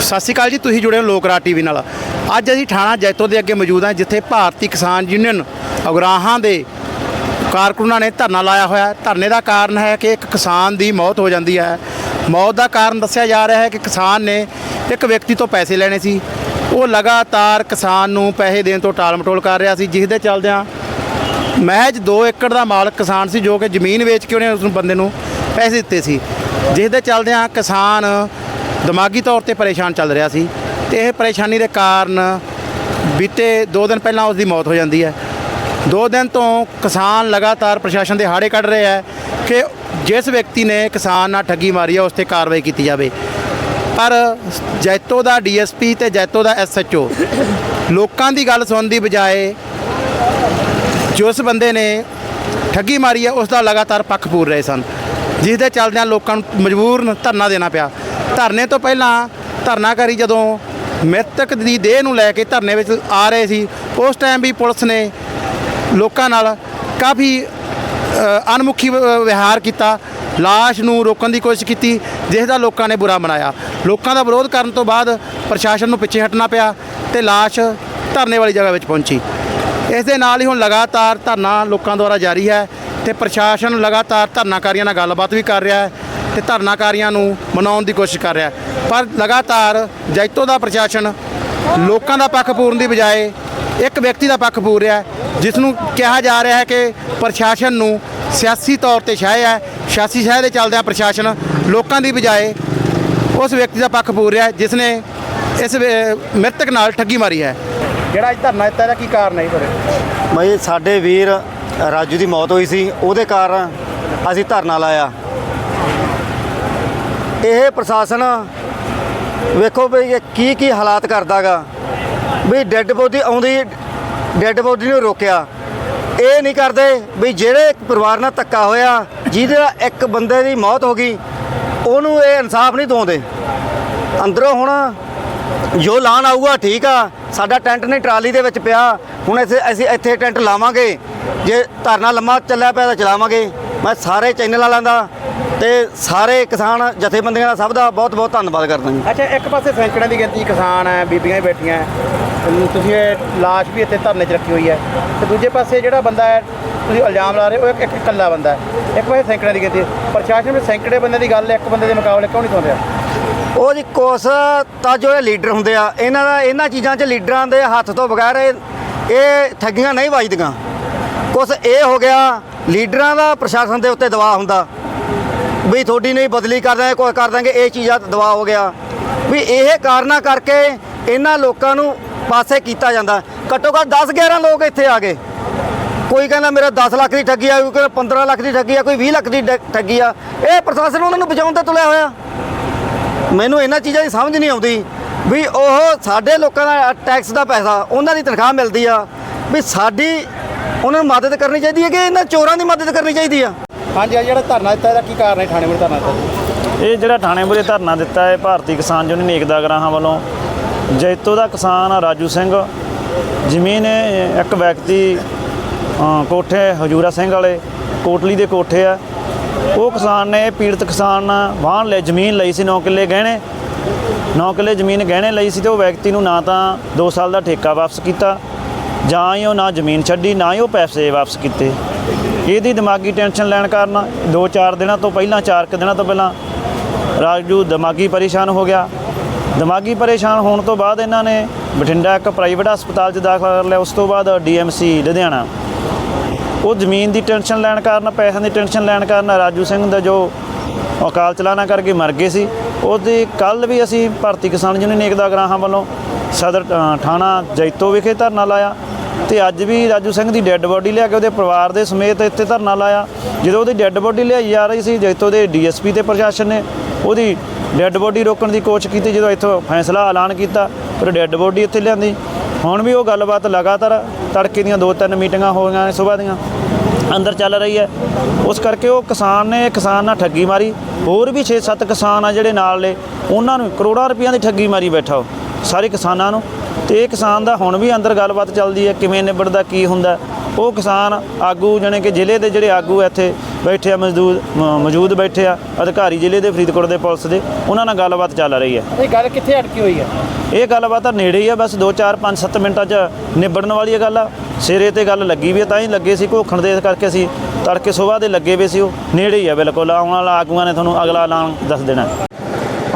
ਸਤਿ ਸ਼੍ਰੀ ਅਕਾਲ ਜੀ, ਤੁਸੀਂ ਜੁੜੇ ਹੋ ਲੋਕਰਾਜ ਟੀਵੀ ਨਾਲ। ਅੱਜ ਅਸੀਂ ਥਾਣਾ ਜੈਤੋ ਦੇ ਅੱਗੇ ਮੌਜੂਦ ਹਾਂ, ਜਿੱਥੇ ਭਾਰਤੀ ਕਿਸਾਨ ਯੂਨੀਅਨ ਉਗਰਾਹਾਂ ਦੇ ਕਾਰਕੁਨਾਂ ਨੇ ਧਰਨਾ ਲਾਇਆ ਹੋਇਆ ਧਰਨੇ ਦਾ ਕਾਰਨ ਹੈ ਕਿ ਇੱਕ ਕਿਸਾਨ ਦੀ ਮੌਤ ਹੋ ਜਾਂਦੀ ਹੈ। ਮੌਤ ਦਾ ਕਾਰਨ ਦੱਸਿਆ ਜਾ ਰਿਹਾ ਹੈ ਕਿ ਕਿਸਾਨ ਨੇ ਇੱਕ ਵਿਅਕਤੀ ਤੋਂ ਪੈਸੇ ਲੈਣੇ ਸੀ। ਉਹ ਲਗਾਤਾਰ ਕਿਸਾਨ ਨੂੰ ਪੈਸੇ ਦੇਣ ਤੋਂ ਟਾਲ-ਮਟੋਲ ਕਰ ਰਿਹਾ ਸੀ ਜਿਸ ਦੇ ਚੱਲਦਿਆਂ ਮਹਿਜ 2 ਏਕੜ ਦਾ ਮਾਲਕ ਕਿਸਾਨ ਸੀ, ਜੋ ਕਿ ਜ਼ਮੀਨ ਵੇਚ ਕੇ ਉਹਨੇ ਉਸ ਬੰਦੇ ਨੂੰ ਪੈਸੇ ਦਿੱਤੇ ਸੀ। ਜਿਸ ਦੇ ਚੱਲਦਿਆਂ ਕਿਸਾਨ ਦਿਮਾਗੀ ਤੌਰ ਤੇ ਪਰੇਸ਼ਾਨ ਚੱਲ ਰਿਹਾ ਸੀ ਤੇ ਇਹ ਪਰੇਸ਼ਾਨੀ ਦੇ ਕਾਰਨ ਬੀਤੇ 2 ਦਿਨ ਪਹਿਲਾਂ ਉਸ ਦੀ ਮੌਤ ਹੋ ਜਾਂਦੀ ਹੈ। 2 ਦਿਨ ਤੋਂ ਕਿਸਾਨ ਲਗਾਤਾਰ ਪ੍ਰਸ਼ਾਸਨ ਦੇ ਹਾੜੇ ਕੱਢ ਰਿਹਾ ਹੈ ਕਿ ਜਿਸ ਵਿਅਕਤੀ ਨੇ ਕਿਸਾਨ ਨਾਲ ਠੱਗੀ ਮਾਰੀ ਹੈ, ਉਸ ਤੇ ਕਾਰਵਾਈ ਕੀਤੀ ਜਾਵੇ। ਪਰ ਜੈਤੋ ਦਾ ਡੀਐਸਪੀ ਤੇ ਜੈਤੋ ਦਾ ਐਸਐਚਓ ਲੋਕਾਂ ਦੀ ਗੱਲ ਸੁਣਨ ਦੀ ਬਜਾਏ ਜਿਸ ਬੰਦੇ ਨੇ ਠੱਗੀ ਮਾਰੀ ਹੈ, ਉਸ ਦਾ ਲਗਾਤਾਰ ਪੱਖ ਪੂਰ ਰਹੇ ਸਨ। ਜਿਸ ਦੇ ਚੱਲਦਿਆਂ ਲੋਕਾਂ ਨੂੰ ਮਜਬੂਰਨ ਧਰਨਾ ਦੇਣਾ ਪਿਆ। ਧਰਨੇ ਤੋਂ ਪਹਿਲਾਂ ਧਰਨਾਕਾਰੀ ਜਦੋਂ ਮ੍ਰਿਤਕ ਦੀ ਦੇਹ ਨੂੰ ਲੈ ਕੇ ਧਰਨੇ ਵਿੱਚ ਆ ਰਹੇ ਸੀ ਉਸ ਟਾਈਮ ਵੀ ਪੁਲਿਸ ਨੇ ਲੋਕਾਂ ਨਾਲ ਕਾਫੀ ਅ, ਅਨਮੁਖੀ ਵਿਹਾਰ ਕੀਤਾ ਲਾਸ਼ ਨੂੰ ਰੋਕਣ ਦੀ ਕੋਸ਼ਿਸ਼ ਕੀਤੀ ਜਿਸ ਦਾ ਲੋਕਾਂ ਨੇ ਬੁਰਾ ਮਨਾਇਆ। ਲੋਕਾਂ ਦਾ ਵਿਰੋਧ ਕਰਨ ਤੋਂ ਬਾਅਦ ਪ੍ਰਸ਼ਾਸਨ ਨੂੰ ਪਿੱਛੇ ਹਟਣਾ ਪਿਆ ਤੇ ਲਾਸ਼ ਧਰਨੇ ਵਾਲੀ ਜਗ੍ਹਾ ਵਿੱਚ ਪਹੁੰਚੀ। ਇਸ ਦੇ ਨਾਲ ਹੀ ਹੁਣ ਲਗਾਤਾਰ ਧਰਨਾ ਲੋਕਾਂ ਦੁਆਰਾ ਜਾਰੀ ਹੈ ਤੇ ਪ੍ਰਸ਼ਾਸਨ ਲਗਾਤਾਰ ਧਰਨਾਕਾਰੀਆਂ ਨਾਲ ਗੱਲਬਾਤ ਵੀ ਕਰ ਰਿਹਾ ਹੈ। ਤੇ ਧਰਨਾਕਾਰੀਆਂ ਨੂੰ ਮਨਾਉਣ ਦੀ ਕੋਸ਼ਿਸ਼ ਕਰ ਰਿਹਾ ਪਰ ਲਗਾਤਾਰ ਜੈਤੋ ਦਾ ਪ੍ਰਸ਼ਾਸਨ ਲੋਕਾਂ ਦਾ ਪੱਖ ਪੂਰਨ ਦੀ ਬਜਾਏ ਇੱਕ ਵਿਅਕਤੀ ਦਾ ਪੱਖ ਪੂਰ ਰਿਹਾ ਜਿਸ ਨੂੰ ਕਿਹਾ ਜਾ ਰਿਹਾ ਹੈ ਕਿ ਪ੍ਰਸ਼ਾਸਨ ਨੂੰ ਸਿਆਸੀ ਤੌਰ ਤੇ ਸ਼ਾਇ ਹੈ। ਸਿਆਸੀ ਸ਼ਾਇ ਦੇ ਚੱਲਦਿਆਂ ਪ੍ਰਸ਼ਾਸਨ ਲੋਕਾਂ ਦੀ ਬਜਾਏ ਉਸ ਵਿਅਕਤੀ ਦਾ ਪੱਖ ਪੂਰ ਰਿਹਾ ਜਿਸ ਨੇ ਇਸ ਮ੍ਰਿਤਕ ਨਾਲ ਠੱਗੀ ਮਾਰੀ ਹੈ। ਜਿਹੜਾ ਅੱਜ ਧਰਨਾ ਦਿੱਤਾ ਇਹਦਾ ਕੀ ਕਾਰਨ ਹੈ ਬਈ ਸਾਡੇ ਵੀਰ ਰਾਜੂ ਦੀ ਮੌਤ ਹੋਈ ਸੀ, ਉਹਦੇ ਕਾਰਨ ਅਸੀਂ ਧਰਨਾ ਲਾਇਆ। ਇਹ ਪ੍ਰਸ਼ਾਸਨ ਵੇਖੋ ਵੀ ਇਹ ਕੀ ਕੀ ਹਾਲਾਤ ਕਰਦਾਗਾ। ਵੀ ਡੈੱਡ ਬੋਡੀ ਆਉਂਦੀ, ਡੈੱਡ ਬੋਡੀ ਨੂੰ ਰੋਕਿਆ। ਇਹ ਨਹੀਂ ਕਰਦੇ ਵੀ ਜਿਹੜੇ ਪਰਿਵਾਰ ਨਾਲ ਧੱਕਾ ਹੋਇਆ, ਜਿਹਦਾ ਇੱਕ ਬੰਦੇ ਦੀ ਮੌਤ ਹੋ ਗਈ, ਉਹਨੂੰ ਇਹ ਇਨਸਾਫ ਨਹੀਂ ਦਵਾਉਂਦੇ ਅੰਦਰੋਂ ਹੁਣ ਜੋ ਲਾਣ ਆਊਗਾ, ਠੀਕ ਆ, ਸਾਡਾ ਟੈਂਟ ਨਹੀਂ ਟਰਾਲੀ ਦੇ ਵਿੱਚ ਪਿਆ, ਹੁਣ ਅਸੀਂ ਅਸੀਂ ਇੱਥੇ ਟੈਂਟ ਲਾਵਾਂਗੇ, ਜੇ ਧਰਨਾ ਲੰਮਾ ਚੱਲਿਆ ਪਿਆ ਤਾਂ ਚਲਾਵਾਂਗੇ। ਮੈਂ ਸਾਰੇ ਚੈਨਲ ਵਾਲਿਆਂ ਦਾ ਤੇ ਸਾਰੇ ਕਿਸਾਨ ਜਥੇਬੰਦੀਆਂ ਦਾ ਸਭ ਦਾ ਬਹੁਤ ਬਹੁਤ ਧੰਨਵਾਦ ਕਰਦਾ ਜੀ। ਅੱਛਾ ਇੱਕ ਪਾਸੇ ਸੈਂਕੜਿਆਂ ਦੀ ਗਿਣਤੀ ਕਿਸਾਨ ਹੈ ਬੀਬੀਆਂ ਹੀ ਬੈਠੀਆਂ ਹੈ। ਤੁਸੀਂ ਇਹ ਲਾਸ਼ ਵੀ ਇੱਥੇ ਧਰਨੇ 'ਚ ਰੱਖੀ ਹੋਈ ਹੈ। ਤੇ ਦੂਜੇ ਪਾਸੇ ਜਿਹੜਾ ਬੰਦਾ ਹੈ ਤੁਸੀਂ ਇਲਜ਼ਾਮ ਲਾ ਰਹੇ ਹੋ ਉਹ ਇੱਕ ਇੱਕ ਇਕੱਲਾ ਬੰਦਾ ਹੈ। ਇੱਕ ਪਾਸੇ ਸੈਂਕੜਿਆਂ ਦੀ ਗਿਣਤੀ ਪ੍ਰਸ਼ਾਸਨ ਵਿੱਚ ਸੈਂਕੜੇ ਬੰਦੇ ਦੀ ਗੱਲ ਹੈ ਇੱਕ ਬੰਦੇ ਦੇ ਮੁਕਾਬਲੇ ਕਿਉਂ ਨਹੀਂ ਸੁਣ ਰਿਹਾ ਉਹ ਜੀ ਕੁਛ ਤਾਂ ਜੋ ਇਹ ਲੀਡਰ ਹੁੰਦੇ ਆ ਇਹਨਾਂ ਦਾ ਇਹਨਾਂ ਚੀਜ਼ਾਂ 'ਚ ਲੀਡਰਾਂ ਦੇ ਹੱਥ ਤੋਂ ਬਗੈਰ ਇਹ ਇਹ ਠੱਗੀਆਂ ਨਹੀਂ ਵੱਜਦੀਆਂ। ਕੁਛ ਇਹ ਹੋ ਗਿਆ ਲੀਡਰਾਂ ਦਾ ਪ੍ਰਸ਼ਾਸਨ ਦੇ ਉੱਤੇ ਦਬਾਅ ਹੁੰਦਾ। ਵੀ ਤੁਹਾਡੀ ਨਹੀਂ ਬਦਲੀ ਕਰ ਦਾਂਗੇ ਕੋਈ ਕਰ ਦਾਂਗੇ ਇਹ ਚੀਜ਼ਾਂ ਤੇ ਦਬਾਅ ਹੋ ਗਿਆ। ਵੀ ਇਹ ਕਾਰਨਾਂ ਕਰਕੇ ਇਹਨਾਂ ਲੋਕਾਂ ਨੂੰ ਪਾਸੇ ਕੀਤਾ ਜਾਂਦਾ। ਘੱਟੋ ਘੱਟ 10 11 ਲੋਕ ਇੱਥੇ ਆ ਗਏ। ਕੋਈ ਕਹਿੰਦਾ ਮੇਰਾ 10 ਲੱਖ ਦੀ ਠੱਗੀ ਆ, ਕੋਈ ਕਹਿੰਦਾ 15 ਲੱਖ ਦੀ ਠੱਗੀ ਆ, ਕੋਈ 20 ਲੱਖ ਦੀ ਡ- ਠੱਗੀ ਆ। ਇਹ ਪ੍ਰਸ਼ਾਸਨ ਉਹਨਾਂ ਨੂੰ ਬਚਾਉਣ ਤੇ ਤੁਲਿਆ ਹੋਇਆ। ਮੈਨੂੰ ਇਹਨਾਂ ਚੀਜ਼ਾਂ ਦੀ ਸਮਝ ਨਹੀਂ ਆਉਂਦੀ ਵੀ ਉਹ ਸਾਡੇ ਲੋਕਾਂ ਦਾ ਟੈਕਸ ਦਾ ਪੈਸਾ, ਉਹਨਾਂ ਦੀ ਤਨਖਾਹ ਮਿਲਦੀ ਆ। ਵੀ ਸਾਡੀ ਉਹਨਾਂ ਨੂੰ ਮਦਦ ਕਰਨੀ ਚਾਹੀਦੀ ਹੈ ਕਿ ਇਹਨਾਂ ਚੋਰਾਂ ਦੀ ਮਦਦ ਕਰਨੀ ਚਾਹੀਦੀ ਆ? ਹਾਂਜੀ, ਆ ਜਿਹੜਾ ਧਰਨਾ ਦਿੱਤਾ, ਇਹਦਾ ਕੀ ਕਾਰਨ ਹੈ ਥਾਣੇ ਮੁਰੇ ਧਰਨਾ ਦਿੱਤਾ? ਇਹ ਜਿਹੜਾ ਥਾਣੇ ਮੁਰੇ ਧਰਨਾ ਦਿੱਤਾ ਹੈ, ਭਾਰਤੀ ਕਿਸਾਨ ਯੂਨੀਅਨ ਏਕਤਾ ਗਰਾਹਾਂ ਵੱਲੋਂ। ਜੈਤੋ ਦਾ ਕਿਸਾਨ ਰਾਜੂ ਸਿੰਘ, ਜ਼ਮੀਨ ਇਹ ਇੱਕ ਵਿਅਕਤੀ ਕੋਠੇ ਹਜੂਰਾ ਸਿੰਘ ਵਾਲੇ, ਕੋਟਲੀ ਦੇ ਕੋਠੇ ਆ। ਉਹ ਕਿਸਾਨ ਨੇ ਪੀੜਤ ਕਿਸਾਨ ਵਾਹਣ ਲੈ ਜ਼ਮੀਨ ਲਈ ਸੀ 9 ਕਿੱਲੇ ਗਹਿਣੇ 9 ਕਿੱਲੇ ਜ਼ਮੀਨ ਗਹਿਣੇ ਲਈ ਸੀ ਤੇ ਉਹ ਵਿਅਕਤੀ ਨੂੰ ਨਾ ਤਾਂ 2 ਸਾਲ ਦਾ ਠੇਕਾ ਵਾਪਸ ਕੀਤਾ, ਜਾਂ ਹੀ ਉਹ ਨਾ ਜ਼ਮੀਨ ਛੱਡੀ, ਨਾ ਹੀ ਉਹ ਪੈਸੇ ਵਾਪਸ ਕੀਤੇ। ਇਹਦੀ ਦਿਮਾਗੀ ਟੈਨਸ਼ਨ ਲੈਣ ਕਾਰਨ 2-4 ਦਿਨਾਂ ਤੋਂ ਪਹਿਲਾਂ 4 ਕੁ ਦਿਨਾਂ ਤੋਂ ਪਹਿਲਾਂ ਰਾਜੂ ਦਿਮਾਗੀ ਪਰੇਸ਼ਾਨ ਹੋ ਗਿਆ। ਦਿਮਾਗੀ ਪਰੇਸ਼ਾਨ ਹੋਣ ਤੋਂ ਬਾਅਦ ਇਹਨਾਂ ਨੇ ਬਠਿੰਡਾ ਇੱਕ ਪ੍ਰਾਈਵੇਟ ਹਸਪਤਾਲ 'ਚ ਦਾਖਲ ਕਰ ਲਿਆ। ਉਸ ਤੋਂ ਬਾਅਦ ਡੀਐਮਸੀ ਲੁਧਿਆਣਾ। ਉਹ ਜ਼ਮੀਨ ਦੀ ਟੈਨਸ਼ਨ ਲੈਣ ਕਾਰਨ, ਪੈਸਿਆਂ ਦੀ ਟੈਨਸ਼ਨ ਲੈਣ ਕਾਰਨ ਰਾਜੂ ਸਿੰਘ ਦਾ ਜੋ ਅਕਾਲ ਚਲਾਣਾ ਕਰਕੇ ਮਰ ਗਏ ਸੀ। ਉਹਦੀ ਕੱਲ ਵੀ ਅਸੀਂ ਭਾਰਤੀ ਕਿਸਾਨ ਯੂਨੀਅਨ ਏਕਤਾ ਗ੍ਰਾਹਾਂ ਵੱਲੋਂ ਸਦਰ ਥਾਣਾ ਜੈਤੋ ਵਿਖੇ ਧਰਨਾ ਲਾਇਆ। ਤੇ ਅੱਜ ਵੀ ਰਾਜੂ ਸਿੰਘ ਦੀ ਡੈੱਡ ਬੋਡੀ ਲਿਆ ਕੇ ਉਹਦੇ ਪਰਿਵਾਰ ਦੇ ਸਮੇਤ ਇੱਥੇ ਧਰਨਾ ਲਾਇਆ। ਜਦੋਂ ਉਹਦੀ ਡੈੱਡ ਬੋਡੀ ਲਿਆਈ ਜਾ ਰਹੀ ਸੀ ਜੈਤੋ ਦੇ ਡੀਐਸਪੀ ਤੇ ਪ੍ਰਸ਼ਾਸਨ ਨੇ ਉਹਦੀ ਡੈੱਡ ਬੋਡੀ ਰੋਕਣ ਦੀ ਕੋਸ਼ਿਸ਼ ਕੀਤੀ, ਜਦੋਂ ਇੱਥੋਂ ਫੈਸਲਾ ਐਲਾਨ ਕੀਤਾ ਪਰ ਡੈੱਡ ਬੋਡੀ ਇੱਥੇ ਲਿਆਂਦੀ। ਹੁਣ ਵੀ ਉਹ ਗੱਲਬਾਤ ਲਗਾਤਾਰ ਤੜਕੇ ਦੀਆਂ ਦੋ ਤਿੰਨ ਮੀਟਿੰਗਾਂ ਹੋ ਨੇ ਸਵੇਰ ਦੀਆਂ। ਅੰਦਰ ਚੱਲ ਰਹੀ ਹੈ। ਉਸ ਕਰਕੇ ਉਹ ਕਿਸਾਨ ਨੇ ਕਿਸਾਨ ਨਾਲ ਠੱਗੀ ਮਾਰੀ। ਹੋਰ ਵੀ 6-7 ਕਿਸਾਨ ਆ ਜਿਹੜੇ ਨਾਲ ਨੇ, ਉਹਨਾਂ ਨੂੰ ਕਰੋੜਾਂ ਰੁਪਈਆਂ ਦੀ ਠੱਗੀ ਮਾਰੀ ਬੈਠਾ ਉਹ, ਸਾਰੇ ਕਿਸਾਨਾਂ ਨੂੰ। ਤੇ ਇਹ ਕਿਸਾਨ ਦਾ ਹੁਣ ਵੀ ਅੰਦਰ ਗੱਲਬਾਤ ਚੱਲਦੀ ਹੈ ਕਿਵੇਂ ਨਿਬੜਦਾ ਕੀ ਹੁੰਦਾ। ਉਹ ਕਿਸਾਨ ਆਗੂ ਜਾਣੀ ਕਿ ਜ਼ਿਲ੍ਹੇ ਦੇ ਜਿਹੜੇ ਆਗੂ ਇੱਥੇ ਬੈਠੇ ਆ ਮਜ਼ਦੂਰ ਮੌਜੂਦ ਬੈਠੇ ਆ ਅਧਿਕਾਰੀ ਜ਼ਿਲ੍ਹੇ ਦੇ ਫਰੀਦਕੋਟ ਦੇ ਪੁਲਿਸ ਦੇ ਉਹਨਾਂ ਨਾਲ ਗੱਲਬਾਤ ਚੱਲ ਰਹੀ ਹੈ। ਇਹ ਗੱਲ ਕਿੱਥੇ ਅਟਕੀ ਹੋਈ ਹੈ? ਇਹ ਗੱਲਬਾਤ ਤਾਂ ਨੇੜੇ ਹੀ ਆ ਬਸ 2 4 5 7 ਮਿੰਟਾਂ 'ਚ ਨਿਬੜਨ ਵਾਲੀ ਗੱਲ ਆ। ਸਿਰੇ ਤੇ ਗੱਲ ਲੱਗੀ ਵੀ ਤਾਂ ਹੀ ਲੱਗੇ ਸੀ ਘੋਖਣ ਦੇ ਕਰਕੇ ਅਸੀਂ ਤੜਕੇ ਸੁਬਾਹ ਦੇ ਲੱਗੇ ਵੇ ਸੀ ਉਹ। ਨੇੜੇ ਹੀ ਆ ਬਿਲਕੁਲ ਆਉਣ ਵਾਲਾ ਆਗੂਆਂ ਨੇ ਤੁਹਾਨੂੰ ਅਗਲਾ ਐਲਾਨ ਦੱਸ ਦੇਣਾ।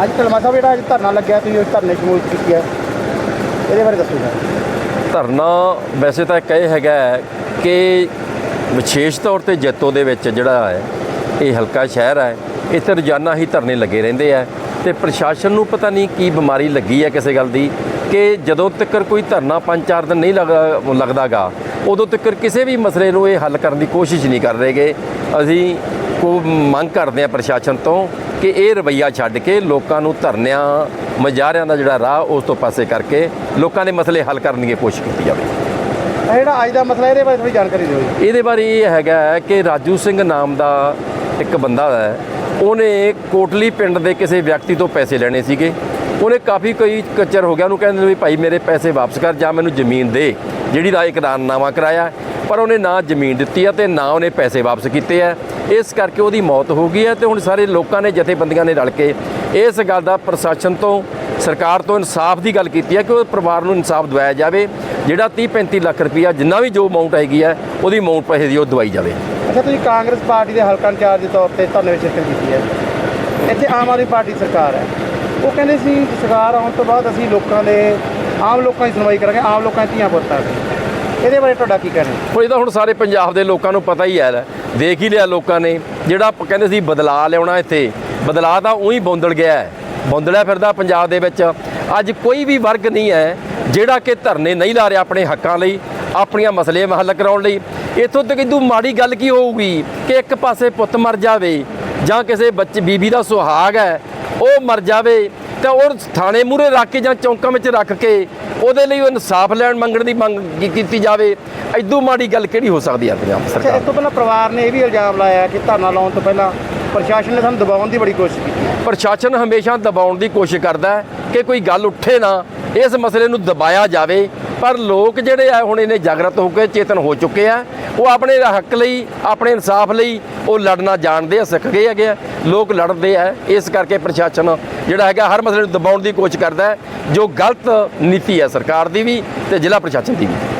ਅੱਜ ਕਲਮਾ ਸਾਹਿਬ ਜਿਹੜਾ ਅੱਜ ਧਰਨਾ ਲੱਗਿਆ ਤੁਸੀਂ ਉਸ ਧਰਨੇ 'ਚ ਸ਼ਮੂਲੀਅਤ ਕੀਤੀ ਹੈ। ਇਹਦੇ ਬਾਰੇ ਦੱਸੋ ਜੀ। ਧਰਨਾ ਵੈਸੇ ਤਾਂ ਇੱਕ ਇਹ ਹੈਗਾ ਹੈ ਕਿ ਵਿਸ਼ੇਸ਼ ਤੌਰ ਤੇ ਜੈਤੋ ਦੇ ਵਿੱਚ ਜਿਹੜਾ ਹੈ, ਇਹ ਹਲਕਾ ਸ਼ਹਿਰ ਹੈ, ਇੱਥੇ ਰੋਜ਼ਾਨਾ ਹੀ ਧਰਨੇ ਲੱਗੇ ਰਹਿੰਦੇ ਆ ਤੇ ਪ੍ਰਸ਼ਾਸਨ ਨੂੰ ਪਤਾ ਨਹੀਂ ਕੀ ਬਿਮਾਰੀ ਲੱਗੀ ਹੈ ਕਿਸੇ ਗੱਲ ਦੀ ਕਿ ਜਦੋਂ ਤੱਕ ਕੋਈ ਧਰਨਾ ਪੰਜ ਚਾਰ ਦਿਨ ਨਹੀਂ ਲੱਗ- ਲੱਗਦਾਗਾ, ਉਦੋਂ ਤੱਕ ਕਿਸੇ ਵੀ ਮਸਲੇ ਨੂੰ ਇਹ ਹੱਲ ਕਰਨ ਦੀ ਕੋਸ਼ਿਸ਼ ਨਹੀਂ ਕਰ ਰਹੇਗੇ ਅਸੀਂ ਕੋ ਮੰਗ ਕਰਦੇ ਆ ਪ੍ਰਸ਼ਾਸਨ ਤੋਂ ਕਿ ਇਹ ਰਵੱਈਆ ਛੱਡ ਕੇ ਲੋਕਾਂ ਨੂੰ ਧਰਨਿਆਂ ਮਜਾਰਿਆਂ ਦਾ ਜਿਹੜਾ ਰਾਹ ਉਸ ਤੋਂ ਪਾਸੇ ਕਰਕੇ ਲੋਕਾਂ ਦੇ ਮਸਲੇ ਹੱਲ ਕਰਨ ਦੀ ਕੋਸ਼ਿਸ਼ ਕੀਤੀ ਜਾਵੇ। ਇਹ ਜਿਹੜਾ ਅੱਜ ਦਾ ਮਸਲਾ ਇਹਦੇ ਬਾਰੇ ਥੋੜੀ ਜਾਣਕਾਰੀ ਦਿਓ ਜੀ। ਇਹਦੇ ਬਾਰੇ ਇਹ ਹੈਗਾ ਕਿ ਰਾਜੂ ਸਿੰਘ ਨਾਮ ਦਾ ਇੱਕ ਬੰਦਾ ਹੈ ਉਹਨੇ ਕੋਟਲੀ ਪਿੰਡ ਦੇ ਕਿਸੇ ਵਿਅਕਤੀ ਤੋਂ ਪੈਸੇ ਲੈਣੇ ਸੀਗੇ। ਉਹਨੇ ਕਾਫੀ ਕੋਈ ਕੱਚਰ ਹੋ ਗਿਆ ਉਹਨੂੰ ਕਹਿੰਦੇ ਵੀ ਭਾਈ ਮੇਰੇ ਪੈਸੇ ਵਾਪਸ ਕਰ ਜਾਂ ਮੈਨੂੰ ਜ਼ਮੀਨ ਦੇ ਜਿਹੜੀ ਦਾ ਇਕਰਾਰਨਾਮਾ ਕਰਾਇਆ। ਪਰ ਉਹਨੇ ਨਾ ਜ਼ਮੀਨ ਦਿੱਤੀ ਹੈ ਤੇ ਨਾ ਉਹਨੇ ਪੈਸੇ ਵਾਪਸ ਕੀਤੇ ਆ। ਇਸ ਕਰਕੇ ਉਹਦੀ ਮੌਤ ਹੋ ਗਈ ਹੈ ਤੇ ਹੁਣ ਸਾਰੇ ਲੋਕਾਂ ਨੇ, ਜਥੇਬੰਦੀਆਂ ਨੇ ਰਲ ਕੇ ਇਸ ਗੱਲ ਦਾ ਪ੍ਰਸ਼ਾਸਨ ਤੋਂ, ਸਰਕਾਰ ਤੋਂ ਇਨਸਾਫ ਦੀ ਗੱਲ ਕੀਤੀ ਹੈ ਕਿ ਉਹ ਪਰਿਵਾਰ ਨੂੰ ਇਨਸਾਫ ਦਿਵਾਇਆ ਜਾਵੇ। ਜਿਹੜਾ 30 35 ਲੱਖ ਰੁਪਈਆ ਜਿੰਨਾ ਵੀ ਜੋ ਅਮਾਉਂਟ ਹੈਗੀ ਹੈ ਉਹਦੀ ਅਮਾਉਂਟ ਪੈਸੇ ਦੀ ਉਹ ਦਵਾਈ ਜਾਵੇ। ਅੱਛਾ, ਤੁਸੀਂ ਕਾਂਗਰਸ ਪਾਰਟੀ ਦੇ ਹਲਕਾ ਇੰਚਾਰਜ ਦੇ ਤੌਰ ਤੇ ਤੁਹਾਨੂੰ ਵਿੱਚ ਸ਼ਿਰਕਤ ਕੀਤੀ ਹੈ। ਇੱਥੇ ਆਮ ਆਦਮੀ ਪਾਰਟੀ ਸਰਕਾਰ ਹੈ। ਉਹ ਕਹਿੰਦੇ ਸੀ ਸਰਕਾਰ ਆਉਣ ਤੋਂ ਬਾਅਦ ਅਸੀਂ ਲੋਕਾਂ ਦੇ, ਆਮ ਲੋਕਾਂ ਦੀ ਸੁਣਵਾਈ ਕਰਾਂਗੇ, ਆਮ ਲੋਕਾਂ ਦੀਆਂ ਧੀਆਂ ਪੁੱਤਾਂ ਦੀ। ਇਹਦੇ ਬਾਰੇ ਤੁਹਾਡਾ ਕੀ ਕਹਿਣਾ? ਹੈ? ਉਹ ਇਹ ਤਾਂ ਹੁਣ ਸਾਰੇ ਪੰਜਾਬ ਦੇ ਲੋਕਾਂ ਨੂੰ ਪਤਾ ਹੀ ਹੈ ਦੇਖ ਹੀ ਲਿਆ ਲੋਕਾਂ ਨੇ। ਜਿਹੜਾ ਕਹਿੰਦੇ ਸੀ ਬਦਲਾਅ ਲਿਆਉਣਾ ਇੱਥੇ, ਬਦਲਾਅ ਤਾਂ ਉਹੀ ਬੌਂਦਲ ਗਿਆ ਹੈ। ਬੌਂਦਲਿਆ ਫਿਰਦਾ ਪੰਜਾਬ ਦੇ ਵਿੱਚ। ਅੱਜ ਕੋਈ ਵੀ ਵਰਗ ਨਹੀਂ ਹੈ ਜਿਹੜਾ ਕਿ ਧਰਨੇ ਨਹੀਂ ਲਾ ਰਿਹਾ ਆਪਣੇ ਹੱਕਾਂ ਲਈ, ਆਪਣੀਆਂ ਮਸਲੇ ਹੱਲ ਕਰਾਉਣ ਲਈ। ਇੱਥੋਂ ਤੱਕ ਇਦੂ ਮਾੜੀ ਗੱਲ ਕੀ ਹੋਊਗੀ ਕਿ ਇੱਕ ਪਾਸੇ ਪੁੱਤ ਮਰ ਜਾਵੇ ਜਾਂ ਕਿਸੇ ਬੱਚੇ ਬੀਬੀ ਦਾ ਸੁਹਾਗ ਹੈ, ਉਹ ਮਰ ਜਾਵੇ। ਤਾਂ ਉਹ ਥਾਣੇ ਮੂਹਰੇ ਰੱਖ ਕੇ ਜਾਂ ਚੌਂਕਾਂ ਵਿੱਚ ਰੱਖ ਕੇ ਉਹਦੇ ਲਈ ਇਨਸਾਫ ਲੈਣ ਮੰਗਣ ਦੀ ਮੰਗ ਕੀਤੀ ਜਾਵੇ ਐਦੂ ਮਾੜੀ ਗੱਲ ਕਿਹੜੀ ਹੋ ਸਕਦੀ ਹੈ ਪੰਜਾਬ ਸਰਕਾਰ? ਇਸ ਤੋਂ ਪਹਿਲਾਂ ਪਰਿਵਾਰ ਨੇ ਇਹ ਵੀ ਇਲਜ਼ਾਮ ਲਾਇਆ ਕਿ ਧਰਨਾ ਲਾਉਣ ਤੋਂ ਪਹਿਲਾਂ ਪ੍ਰਸ਼ਾਸਨ ਨੇ ਸਾਨੂੰ ਦਬਾਉਣ ਦੀ ਬੜੀ ਕੋਸ਼ਿਸ਼ ਕੀਤੀ ਪ੍ਰਸ਼ਾਸਨ ਹਮੇਸ਼ਾ ਦਬਾਉਣ ਦੀ ਕੋਸ਼ਿਸ਼ ਕਰਦਾ ਹੈ ਕਿ ਕੋਈ ਗੱਲ ਉੱਠੇ ਨਾ ਇਸ ਮਸਲੇ ਨੂੰ ਦਬਾਇਆ ਜਾਵੇ ਪਰ ਲੋਕ ਜਿਹੜੇ ਆ ਹੁਣ ਇਹਨੇ ਜਾਗਰਤ ਹੋ ਕੇ ਚੇਤਨ ਹੋ ਚੁੱਕੇ ਆ, ਉਹ ਆਪਣੇ ਹੱਕ ਲਈ, ਆਪਣੇ ਇਨਸਾਫ ਲਈ ਉਹ ਲੜਨਾ ਜਾਣਦੇ ਆ ਸਿੱਖ ਗਏ ਹੈਗੇ ਆ। ਲੋਕ ਲੜਦੇ ਆ, ਇਸ ਕਰਕੇ ਪ੍ਰਸ਼ਾਸਨ ਜਿਹੜਾ ਹੈਗਾ ਹਰ ਮਸਲੇ ਨੂੰ ਦਬਾਉਣ ਦੀ ਕੋਸ਼ਿਸ਼ ਕਰਦਾ ਜੋ ਗਲਤ ਨੀਤੀ ਹੈ ਸਰਕਾਰ ਦੀ ਵੀ ਤੇ ਜ਼ਿਲ੍ਹਾ ਪ੍ਰਸ਼ਾਸਨ ਦੀ ਵੀ।